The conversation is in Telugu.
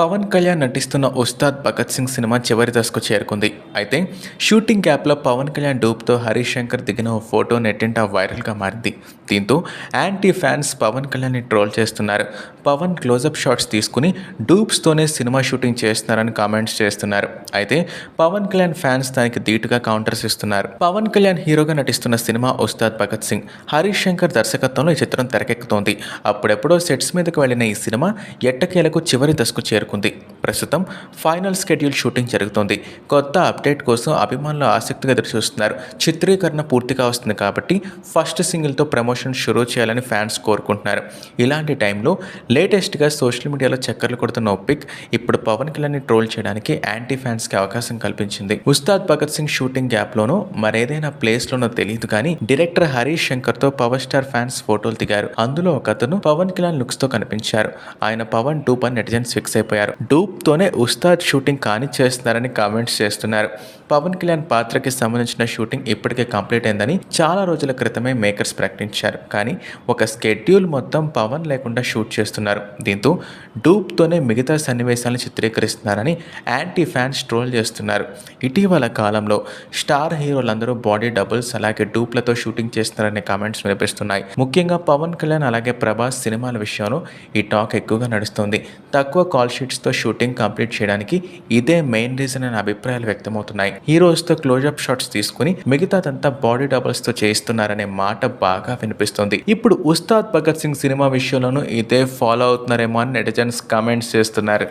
పవన్ కళ్యాణ్ నటిస్తున్న ఉస్తాద్ భగత్ సింగ్ సినిమా చివరి దశకు చేరుకుంది. అయితే షూటింగ్ గ్యాప్లో పవన్ కళ్యాణ్ డూప్తో హరీష్ శంకర్ దిగిన ఓ ఫోటో నెట్టింట వైరల్గా మారింది. దీంతో యాంటీ ఫ్యాన్స్ పవన్ కళ్యాణ్ని ట్రోల్ చేస్తున్నారు. పవన్ క్లోజప్ షాట్స్ తీసుకుని డూప్స్తోనే సినిమా షూటింగ్ చేస్తున్నారని కామెంట్స్ చేస్తున్నారు. అయితే పవన్ కళ్యాణ్ ఫ్యాన్స్ దానికి ధీటుగా కౌంటర్స్ ఇస్తున్నారు. పవన్ కళ్యాణ్ హీరోగా నటిస్తున్న సినిమా ఉస్తాద్ భగత్ సింగ్. హరీష్ శంకర్ దర్శకత్వంలో ఈ చిత్రం తెరకెక్కుతోంది. అప్పుడెప్పుడో సెట్స్ మీదకు వెళ్ళిన ఈ సినిమా ఎట్టకేలకు చివరి దశకు చేరుకుంది ప్రస్తుతం ఫైనల్ స్కెడ్యూల్ షూటింగ్ జరుగుతోంది. కొత్త అప్డేట్ కోసం అభిమానులు ఆసక్తిగా ఎదురుచూస్తున్నారు. చిత్రీకరణ పూర్తిగా వస్తుంది కాబట్టి ఫస్ట్ సింగిల్తో ప్రమోషన్ షురూ చేయాలని ఫ్యాన్స్ కోరుకుంటున్నారు. ఇలాంటి టైంలో లేటెస్ట్గా సోషల్ మీడియాలో చక్కర్లు కొడుతున్న ఒప్పిక్ ఇప్పుడు పవన్ కళ్యాణ్ని ట్రోల్ చేయడానికి యాంటీ ఫ్యాన్స్కి అవకాశం కల్పించింది. ఉస్తాద్ భగత్ సింగ్ షూటింగ్ గ్యాప్లోనో మరేదైనా ప్లేస్లోనో తెలియదు కానీ డైరెక్టర్ హరీష్ శంకర్తో పవర్ స్టార్ ఫ్యాన్స్ ఫోటోలు దిగారు. అందులో ఒక అతను పవన్ కళ్యాణ్ లుక్స్తో కనిపించారు. ఆయన పవన్ డూప్ అని నెటిజన్స్ ఫిక్స్ అయిపోయారు. డూప్ డూప్తోనే ఉస్తాద్ షూటింగ్ కానిచ్చేస్తున్నారని కామెంట్స్ చేస్తున్నారు. పవన్ కళ్యాణ్ పాత్రకి సంబంధించిన షూటింగ్ ఇప్పటికే కంప్లీట్ అయిందని చాలా రోజుల క్రితమే మేకర్స్ ప్రకటించారు. కానీ ఒక స్కెడ్యూల్ మొత్తం పవన్ లేకుండా షూట్ చేస్తున్నారు. దీంతో డూప్తోనే మిగతా సన్నివేశాలను చిత్రీకరిస్తున్నారని యాంటీ ఫ్యాన్స్ ట్రోల్ చేస్తున్నారు. ఇటీవల కాలంలో స్టార్ హీరోలందరూ బాడీ డబుల్స్ అలాగే డూప్లతో షూటింగ్ చేస్తున్నారనే కామెంట్స్ వినిపిస్తున్నాయి. ముఖ్యంగా పవన్ కళ్యాణ్ అలాగే ప్రభాస్ సినిమాల విషయంలో ఈ టాక్ ఎక్కువగా నడుస్తుంది. తక్కువ కాల్ షీట్స్తో షూటింగ్ కంప్లీట్ చేయడానికి ఇదే మెయిన్ రీజన్ అనే అభిప్రాయాలు వ్యక్తమవుతున్నాయి. హీరోస్తో క్లోజప్ షాట్స్ తీసుకుని మిగతాదంతా బాడీ డబుల్స్తో చేయిస్తున్నారనే మాట బాగా వినిపిస్తుంది. ఇప్పుడు ఉస్తాద్ భగత్ సింగ్ సినిమా విషయంలోనూ ఇదే ఫాలో అవుతున్నారేమో అని నెటిజన్స్ కామెంట్స్ చేస్తున్నారు.